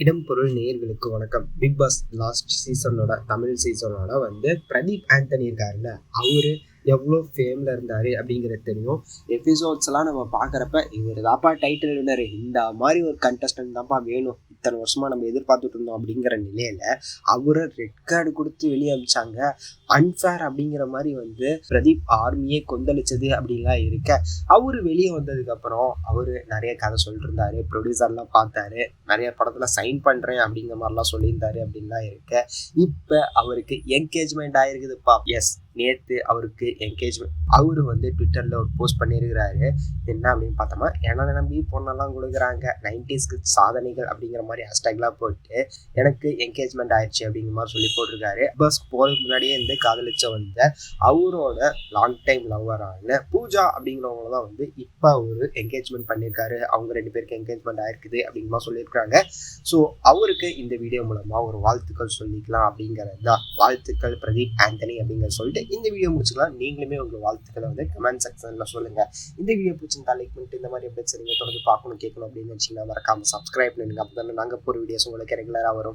இடம் பொருள் நேயர்களுக்கு வணக்கம். பிக் பாஸ் லாஸ்ட் சீசனோட தமிழ் சீசனோட வந்து பிரதீப் ஆண்டனி இருக்காருல்ல அவரு எவ்வளோ ஃபேமில் இருந்தார் அப்படிங்கிறது தெரியும். எபிசோட்ஸ்லாம் நம்ம பார்க்குறப்ப இவர் தாப்பா டைட்டில் வினர் இந்த மாதிரி ஒரு கண்டஸ்டன்ட் தான்ப்பா வேணும். இத்தனை வருஷமாக நம்ம எதிர்பார்த்துட்டு இருந்தோம் அப்படிங்கிற நிலையில் அவரை ரெட் கார்டு கொடுத்து வெளியே அமிச்சாங்க. அன்ஃபேர் அப்படிங்கிற மாதிரி வந்து பிரதீப் ஆர்மியே கொந்தளிச்சது அப்படின்லாம் இருக்க. அவர் வெளியே வந்ததுக்கப்புறம் அவர் நிறைய கதை சொல்லிட்டு இருந்தாரு ப்ரொடியூசர்லாம் பார்த்தாரு நிறைய படத்தில் சைன் பண்ணுறேன் அப்படிங்கிற மாதிரிலாம் சொல்லியிருந்தாரு அப்படின்லாம் இருக்க. இப்போ அவருக்கு என்கேஜ்மெண்ட் ஆயிருக்குதுப்பா. எஸ் நேற்று அவருக்கு என்கேஜ்மெண்ட் அவரு வந்து ட்விட்டரில் ஒரு போஸ்ட் பண்ணியிருக்கிறாரு என்ன அப்படின்னு பார்த்தோமா என்ன நம்பி பொண்ணெல்லாம் கொடுக்குறாங்க. நைன்டிஸ்க்கு சாதனைகள் அப்படிங்கிற மாதிரி ஹேஷ்டேக்லாம் போட்டு எனக்கு என்கேஜ்மெண்ட் ஆயிடுச்சு அப்படிங்கிற மாதிரி சொல்லி போட்டிருக்காரு. பஸ் போகிறதுக்கு முன்னாடியே இருந்து காதலிச்ச வந்த அவரோட லாங் டைம் லவ்வரான பூஜா அப்படிங்கிறவங்கள தான் வந்து இப்போ ஒரு என்கேஜ்மெண்ட் பண்ணியிருக்காரு அவங்க ரெண்டு பேருக்கு என்கேஜ்மெண்ட் ஆயிருக்குது அப்படிங்கிற மாதிரி சொல்லியிருக்காங்க ஸோ அவருக்கு இந்த வீடியோ மூலமாக ஒரு வாழ்த்துக்கள் சொல்லிக்கலாம் அப்படிங்கிறது தான். வாழ்த்துக்கள் பிரதீப் ஆண்டனி அப்படிங்கிற சொல்லிட்டு இந்த வீடியோ முடிச்சுக்கலாம். நீங்களுமே உங்கள் வாழ்த்துக்களை வந்து கமெண்ட் செக்ஷனில் சொல்லுங்கள் இந்த வீடியோ பிடிச்சிருந்தா லைக் பண்ணிட்டு இந்த மாதிரி எப்படி சரிங்க தொடர்ந்து பார்க்கணும் கேட்கணும் அப்படின்னு நினச்சிங்கன்னா மறக்காமல் சப்ஸ்கிரைப் பண்ணுங்க அப்போ தானே நாங்கள் போகிற வீடியோஸ் உங்களுக்கு ரெகுலராக வரும்.